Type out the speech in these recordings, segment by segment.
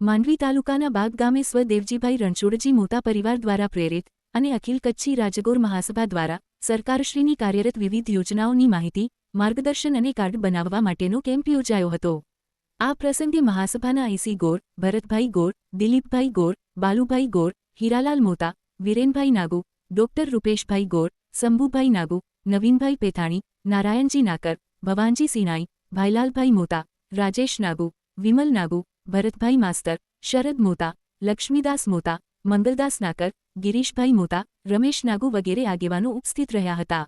માંડવી તાલુકાના બાગ ગામે સ્વ દેવજીભાઈ રણછોડજી મોતા પરિવાર દ્વારા પ્રેરિત અને અખિલ કચ્છી રાજગોર મહાસભા દ્વારા સરકારશ્રીની કાર્યરત વિવિધ યોજનાઓની માહિતી, માર્ગદર્શન અને કાર્ડ બનાવવા માટેનો કેમ્પ યોજાયો હતો. આ પ્રસંગે મહાસભાના I C Gor, Bharatbhai Gor, Dilipbhai Gor, Balubhai Gor, Hiralal Mota, Virenbhai Nagu, doctor Rupeshbhai Gor, Shambhubhai Nagu, Navinbhai Pethani, Narayanji Nakar, Bhavanji Sinai, Bhailalbhai Mota, Rajesh Nagu, Vimal Nagu Bharatbhai master, Sharad Mota, Laxmidas Mota, Mangaldas Nakar, Girishbhai Mota, Ramesh Nagu વગેરે આગેવાનો ઉપસ્થિત રહ્યા હતા.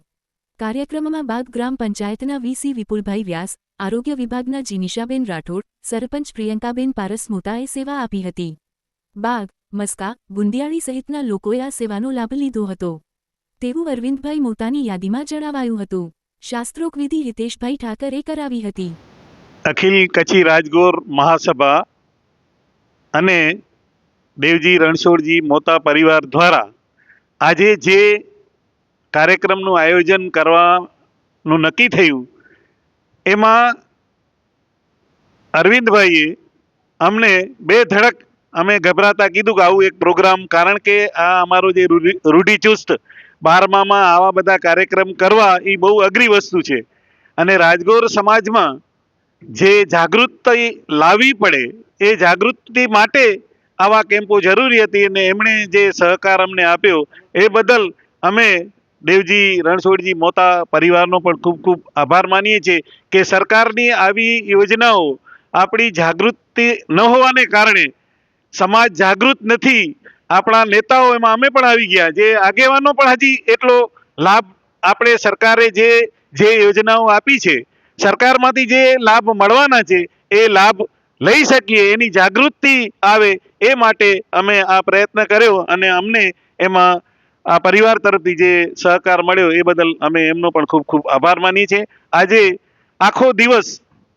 કાર્યક્રમમાં બાગ ગ્રામ પંચાયતના VC વિપુલભાઈ વ્યાસ, આરોગ્ય વિભાગના જીનિશાબેન રાઠોડ, સરપંચ પ્રિયંકાબેન પારસ મોતાએ સેવા આપી હતી. બાગ, મસ્કા ગુંદિયાળી સહિતના લોકોએ આ સેવાનો લાભ લીધો હતો. તેવું અરવિંદભાઈ મોતાની યાદીમાં જણાવાયું હતું. શાસ્ત્રોક વિધિ હિતેશભાઈ ઠાકરે કરાવી હતી. અખિલ કચ્છી રાજગોર મહાસભા અને દેવજી રણછોડજી મોતા પરિવાર દ્વારા આજે જે કાર્યક્રમનું આયોજન કરવાનું નક્કી થયું, એમાં અરવિંદભાઈએ અમને બે ધડક અમે ગભરાતા કીધું કે આવું એક પ્રોગ્રામ, કારણ કે આ અમારો જે રૂઢિ- રૂઢિચુસ્ત બારમામાં આવા બધા કાર્યક્રમ કરવા એ બહુ અઘરી વસ્તુ છે. અને રાજગોર સમાજમાં જે જાગૃતિ લાવવી પડે એ જાગૃતિ માટે આવા કેમ્પો જરૂરી હતી અને એમણે જે સહકાર અમને આપ્યો એ બદલ અમે દેવજી રણછોડજી મોતા પરિવારનો પણ ખૂબ ખૂબ આભાર માનીએ છીએ કે સરકારની આવી યોજનાઓ આપણી જાગૃતિ ન હોવાને કારણે સમાજ જાગૃત નથી. આપણા નેતાઓ એમાં અમે પણ આવી ગયા. જે આગેવાનો પણ હજી એટલો લાભ આપણે સરકારે જે જે યોજનાઓ આપી છે સરકારમાંથી જે લાભ મળવાના છે, એ લાભ લઈ શકીએ, એની જાગૃતિ આવે, એ માટે અમે આ પ્રયત્ન કર્યો અને અમને એમાં આ પરિવાર તરફથી જે સહકાર મળ્યો, એ બદલ અમે એમનો પણ ખૂબ ખૂબ આભાર માનીએ છીએ. આજે આખો દિવસ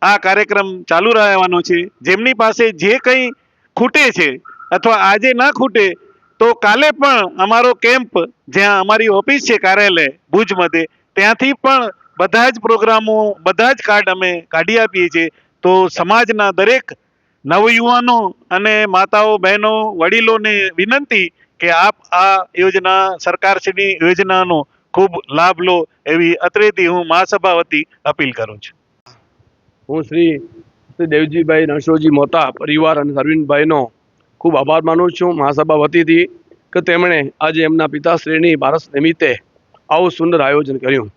આ કાર્યક્રમ ચાલુ રહેવાનો છે. જેમની પાસે જે કંઈ ખૂટે છે અથવા આજે ના ખૂટે, તો કાલે પણ અમારો કેમ્પ, જ્યાં અમારી ઓફિસ છે કાર્યાલય ભુજ મધ્યે ત્યાંથી પણ બધા જ પ્રોગ્રામો, બધા જ કાર્ડ અમે કાઢી આપીએ છીએ. તો સમાજના દરેક નવયુવાનો અને માતાઓ, બહેનો, વડીલોને વિનંતી કે આપ આ યોજના સરકારશ્રીની યોજનાનો ખૂબ લાભ લો એવી અત્રેથી હું મહાસભા વતી અપીલ કરું છું. હું શ્રી દેવજીભાઈ નરસોજી મોતા પરિવાર અને અરવિંદભાઈનો ખૂબ આભાર માનું છું મહાસભા વતીથી કે તેમણે આજે એમના પિતાશ્રીની બારસ નિમિત્તે આવું સુંદર આયોજન કર્યું.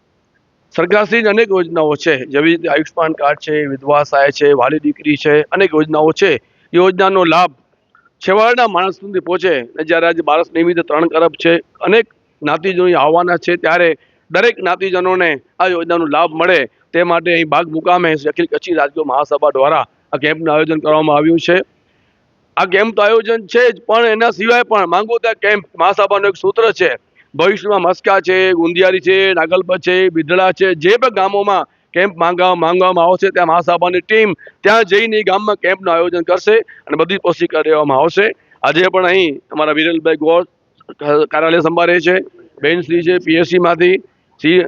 સરકારશ્રીની અનેક યોજનાઓ છે. જેવી રીતે આયુષ્માન કાર્ડ છે, વિધવા સહાય છે, વાલી દીકરી છે, અનેક યોજનાઓ છે. યોજનાનો લાભ છેવાડાના માણસ સુધી પહોંચે અને જ્યારે આજે બારસ નિમિત્તે ત્રણ કરબ છે, અનેક જ્ઞાતિજનો આવવાના છે, ત્યારે દરેક જ્ઞાતિજનોને આ યોજનાનો લાભ મળે તે માટે અહીં બાગ મુકામે અખિલ કચ્છી રાજકીય મહાસભા દ્વારા આ કેમ્પનું આયોજન કરવામાં આવ્યું છે. આ કેમ્પનું આયોજન છે જ, પણ એના સિવાય પણ માંગો ત્યાં કેમ્પ મહાસભાનું એક સૂત્ર છે. ભવિષ્યમાં મસ્કા છે, ગુંદિયારી છે નાગલપત છે બિદડા છે, જે પણ ગામોમાં કેમ્પ માંગવા માંગવામાં આવશે, ત્યાં મહાસભાની ટીમ ત્યાં જઈને ગામમાં કેમ્પનું આયોજન કરશે અને બધી કોશિશ કરવામાં આવશે. આજે પણ અહીં અમારા વિરલભાઈ ગોળ કાર્યાલય સંભાળે છે બેનશ્રી છે પીએસસીમાંથી સી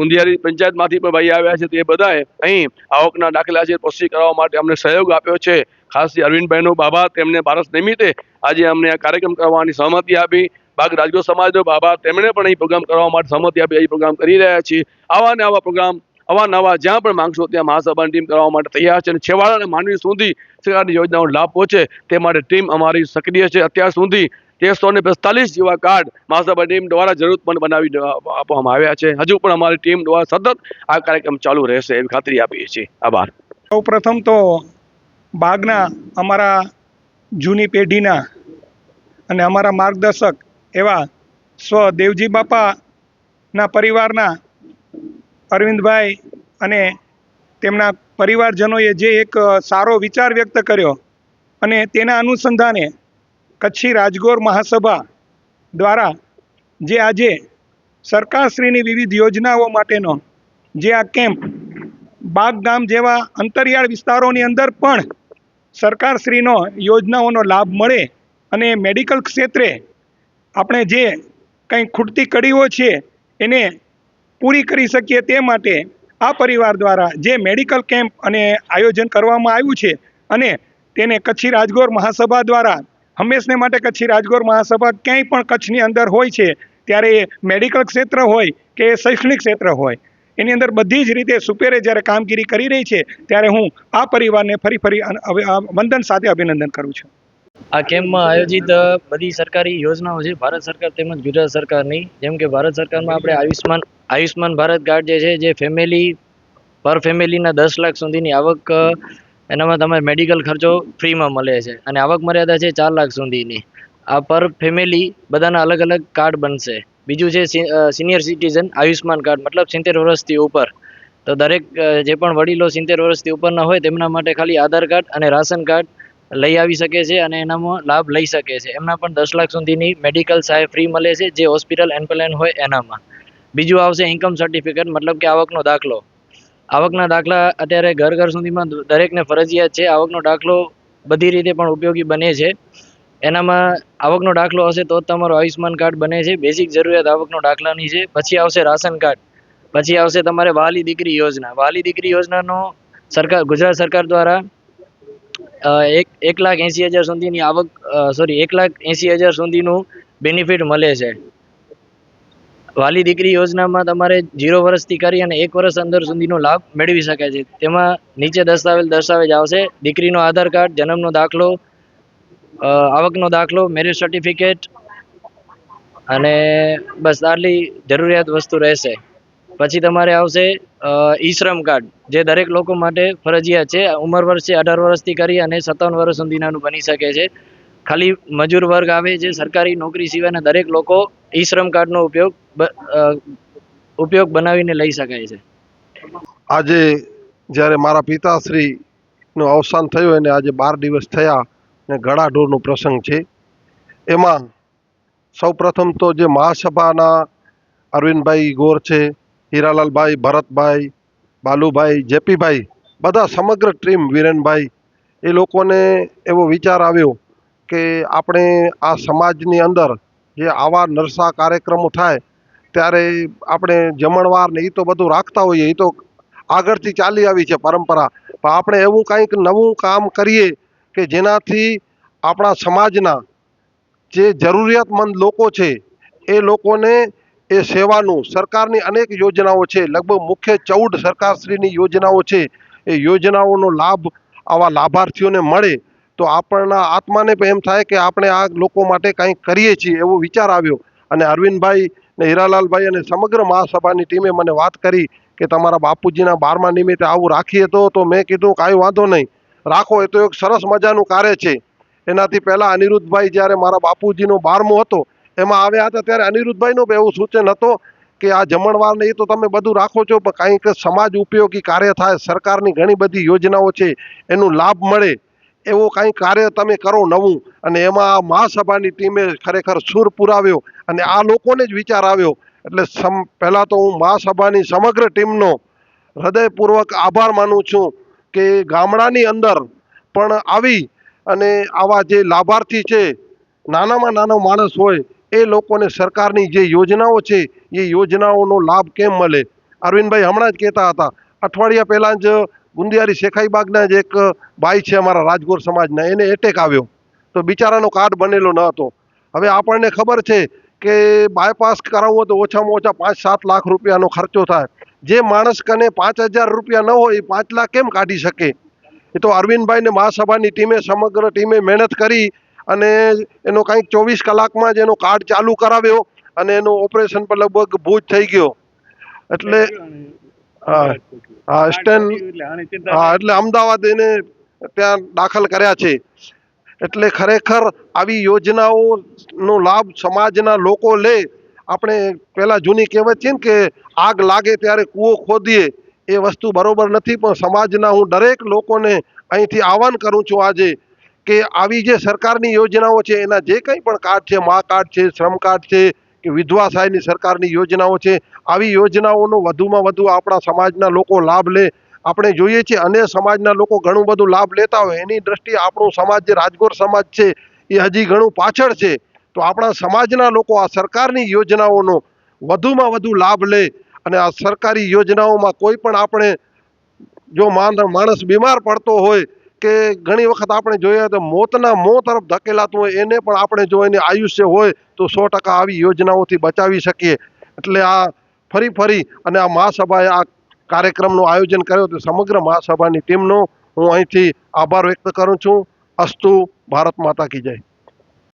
ઉંધિયારી પંચાયતમાંથી પણ ભાઈ આવ્યા છે, તે બધાએ અહીં આવકના દાખલા છે, કોશિશ કરવા માટે અમને સહયોગ આપ્યો છે. ખાસ અરવિંદભાઈનો બાબા તેમને ભારત નિમિત્તે આજે અમને આ કાર્યક્રમ કરવાની સહમતિ આપી. બાગ રાજગો સમાજનો બાબા તેમણે પણ અહીં પ્રોગ્રામ કરવા માટે સંમતિ આપી અહીં પ્રોગ્રામ કરી રહ્યા છીએ. આવા ને આવા પ્રોગ્રામ અવારનવાર જ્યાં પણ માંગશો ત્યાં મહાસભાની ટીમ કરવા માટે તૈયાર છે અને છેવાડાના માનવી સુધી સરકારની યોજનાનો લાભ પહોંચે તે માટે ટીમ અમારી સક્રિય છે. અત્યાર સુધી તેરસો ને પિસ્તાલીસ જેવા કાર્ડ મહાસભા ટીમ દ્વારા જરૂરતમંદ બનાવી આપવામાં આવ્યા છે. હજુ પણ અમારી ટીમ દ્વારા સતત આ કાર્યક્રમ ચાલુ રહેશે એવી ખાતરી આપીએ છીએ. આભાર. સૌ પ્રથમ તો બાગના અમારા જૂની પેઢીના અને અમારા માર્ગદર્શક એવા સ્વ દેવજી બાપાના પરિવારના અરવિંદભાઈ અને તેમના પરિવારજનોએ જે એક સારો વિચાર વ્યક્ત કર્યો અને તેના અનુસંધાને કચ્છી રાજગોર મહાસભા દ્વારા જે આજે સરકારશ્રીની વિવિધ યોજનાઓ માટેનો જે આ કેમ્પ બાગ ગામ જેવા અંતરિયાળ વિસ્તારોની અંદર પણ સરકારશ્રીનો યોજનાઓનો લાભ મળે અને મેડિકલ ક્ષેત્રે આપણે જે કંઈ ખૂટતી કડીઓ છે, એને પૂરી કરી શકીએ તે માટે આ પરિવાર દ્વારા જે મેડિકલ કેમ્પ અને આયોજન કરવામાં આવ્યું છે અને તેને કચ્છી રાજગોર મહાસભા દ્વારા હંમેશને માટે કચ્છી રાજગોર મહાસભા ક્યાંય પણ કચ્છની અંદર હોય છે, ત્યારે એ મેડિકલ ક્ષેત્ર હોય કે શૈક્ષણિક ક્ષેત્ર હોય, એની અંદર બધી જ રીતે સુપેરે જ્યારે કામગીરી કરી રહી છે, ત્યારે હું આ પરિવારને ફરી ફરી વંદન સાથે અભિનંદન કરું છું. આ કેમ્પમાં આયોજિત બધી સરકારી યોજનાઓ છે. ભારત સરકાર તેમજ ગુજરાત સરકારની જેમ કે ભારત સરકારમાં આપણે આયુષ્માન આયુષ્માન ભારત કાર્ડ જે છે, જે ફેમિલી પર ફેમિલીના દસ લાખ સુધીની આવક એનામાં તમારે મેડિકલ ખર્ચો ફ્રીમાં મળે છે. અને આવક મર્યાદા છે ચાર લાખ સુધીની. આ પર ફેમિલી બધાના અલગ અલગ કાર્ડ બનશે. બીજું છે સિનિયર સિટીઝન આયુષ્માન કાર્ડ, મતલબ સિત્તેર વર્ષથી ઉપર. તો દરેક જે પણ વડીલો સિત્તેર વર્ષથી ઉપરના હોય તેમના માટે ખાલી આધાર કાર્ડ અને રાશન કાર્ડ લઈ આવી શકે છે અને એનામાં લાભ લઈ શકે છે. એમના પણ દસ લાખ સુધીની મેડિકલ સહાય ફ્રી મળે છે, જે હોસ્પિટલ એમ્પ્લેન હોય એનામાં. બીજું આવશે ઇન્કમ સર્ટિફિકેટ મતલબ કે આવકનો દાખલો. આવકના દાખલા અત્યારે ઘર ઘર સુધીમાં દરેકને ફરજિયાત છે. આવકનો દાખલો બધી રીતે પણ ઉપયોગી બને છે. એનામાં આવકનો દાખલો હશે તો જ તમારો આયુષ્માન કાર્ડ બને છે. બેઝિક જરૂરિયાત આવકનો દાખલાની છે. પછી આવશે રાશન કાર્ડ. પછી આવશે તમારે વાલી દીકરી યોજના. વાલી દીકરી યોજનાનો સરકાર, ગુજરાત સરકાર દ્વારા એક એક લાખ એંસી હજાર સુધીની આવક સોરી એક લાખ એંસી હજાર સુધીનું બેનિફિટ મળે છે. વાલી દીકરી યોજનામાં તમારે જીરો વર્ષથી કરી અને એક વર્ષ અંદર સુધીનો લાભ મેળવી શકે છે. તેમાં નીચે દસ્તાવેજ દસ્તાવેજ આવશે. દીકરીનો આધાર કાર્ડ, જન્મનો દાખલો આવકનો દાખલો મેરેજ સર્ટિફિકેટ અને બસ આટલી જરૂરિયાત વસ્તુ રહેશે. પછી તમારે આવશે ઈ શ્રમ કાર્ડ, જે દરેક લોકો માટે ફરજિયાત છે. ઉંમર વર્ષ અઢાર વર્ષથી કરી અને સત્તાવન વર્ષ સુધીનાનું બની શકે છે. ખાલી મજૂર વર્ગ આવે છે સરકારી નોકરી સિવાયના દરેક લોકો ઈ શ્રમ કાર્ડનો ઉપયોગ ઉપયોગ બનાવીને લઈ શકાય છે. આજે જ્યારે મારા પિતાશ્રીનું અવસાન થયું અને આજે બાર દિવસ થયા ને ગળાઢોરનો પ્રસંગ છે, એમાં સૌપ્રથમ તો જે મહાસભાના અરવિંદભાઈ ગોર છે હીરાલાલભાઈ ભરતભાઈ, બાલુભાઈ, જેપીભાઈ, બધા સમગ્ર ટીમ વિરેનભાઈ, એ લોકોને એવો વિચાર આવ્યો કે આપણે આ સમાજની અંદર જે આવા નરસા કાર્યક્રમો થાય, ત્યારે આપણે જમણવાર ને એ તો બધું રાખતા હોઈએ એ તો આગળથી ચાલી આવી છે પરંપરા. પણ આપણે એવું કંઈક નવું કામ કરીએ કે જેનાથી આપણા સમાજના જે જરૂરિયાતમંદ લોકો છે, એ લોકોને એ સેવાનું સરકારની અનેક યોજનાઓ છે. લગભગ મુખ્ય ચૌદ સરકારશ્રીની યોજનાઓ છે. એ યોજનાઓનો લાભ આવા લાભાર્થીઓને મળે તો આપણના આત્માને પણ એમ થાય કે આપણે આ લોકો માટે કંઈક કરીએ છીએ એવો વિચાર આવ્યો. અને અરવિંદભાઈ ને હીરાલાલભાઈ અને સમગ્ર મહાસભાની ટીમે મને વાત કરી કે તમારા બાપુજીના બારમા નિમિત્તે આવું રાખીએ તો તો મેં કીધું કાંઈ વાંધો નહીં. રાખો, એ તો એક સરસ મજાનું કાર્ય છે. એનાથી પહેલાં અનિરુદ્ધભાઈ જ્યારે મારા બાપુજીનો બારમો હતો એમાં આવ્યા હતા ત્યારે અનિરુદ્ધભાઈનું એવું સૂચન હતું કે આ જમણવારને એ તો તમે બધું રાખો છો, પણ કંઈક સમાજ ઉપયોગી કાર્ય થાય, સરકારની ઘણી બધી યોજનાઓ છે, એનું લાભ મળે, એવું કંઈક કાર્ય તમે કરો નવું. અને એમાં મહાસભાની ટીમે ખરેખર સૂર પુરાવ્યો અને આ લોકોને જ વિચાર આવ્યો. એટલે સમ, પહેલાં તો હું મહાસભાની સમગ્ર ટીમનો હૃદયપૂર્વક આભાર માનું છું કે ગામડાની અંદર પણ આવી અને આવા જે લાભાર્થી છે, નાનામાં નાનો માણસ હોય એ લોકોને સરકારની જે યોજનાઓ છે, એ યોજનાઓનો લાભ કેમ મળે? અરવિંદભાઈ હમણાં જ કહેતા હતા, અઠવાડિયા પહેલાં જ ગુંદિયારી શેખાઈબાગના જ એક ભાઈ છે અમારા રાજગોર સમાજના, એને એટેક આવ્યો. તો બિચારાનો કાર્ડ બનેલો ન હતો. હવે આપણને ખબર છે કે બાયપાસ કરાવવો તો ઓછામાં ઓછા પાંચ સાત લાખ રૂપિયાનો ખર્ચો થાય. જે માણસ કને પાંચ હજાર રૂપિયા ન હોય, એ પાંચ લાખ કેમ કાઢી શકે? એ તો અરવિંદભાઈને મહાસભાની ટીમે, સમગ્ર ટીમે મહેનત કરી અને એનો કાંઈક ચોવીસ કલાકમાં જ એનો કાર્ડ ચાલુ કરાવ્યો અને એનું ઓપરેશન પર લગભગ ભૂજ થઈ ગયો. એટલે હા હા સ્ટેન હા, એટલે અમદાવાદ એને ત્યાં દાખલ કર્યા છે. એટલે ખરેખર આવી યોજનાઓનો લાભ સમાજના લોકો લે. આપણે પહેલાં જૂની કહેવત છે ને કે આગ લાગે ત્યારે કૂવો ખોદીએ. એ વસ્તુ બરોબર નથી, પણ સમાજના હું દરેક લોકોને અહીંથી આહવાન કરું છું આજે કે આવી જે સરકારની યોજનાઓ છે, એના જે કંઈ પણ કાર્ડ છે, મા કાર્ડ છે, શ્રમ કાર્ડ છે કે વિધવા સહાયની સરકારની યોજનાઓ છે, આવી યોજનાઓનો વધુમાં વધુ આપણા સમાજના લોકો લાભ લે. આપણે જોઈએ છીએ અને સમાજના લોકો ઘણું બધું લાભ લેતા હોય. એની દ્રષ્ટિએ આપણું સમાજ જે રાજગોર સમાજ છે, એ હજી ઘણું પાછળ છે. તો આપણા સમાજના લોકો આ સરકારની યોજનાઓનો વધુમાં વધુ લાભ લે અને આ સરકારી યોજનાઓમાં કોઈ પણ આપણે જો માણસ બીમાર પડતો હોય કે ઘણી વખત આપણે જોઈએ તો મોતના મોં તરફ ધકેલાતું હોય, એને પણ આપણે જો એને આયુષ્ય હોય તો સો ટકા આવી યોજનાઓથી બચાવી શકીએ. એટલે આ ફરી ફરી અને આ મહાસભાએ આ કાર્યક્રમનું આયોજન કર્યું તો સમગ્ર મહાસભાની ટીમનો હું અહીંથી આભાર વ્યક્ત કરું છું. અસ્તુ ભારત માતા કી જય.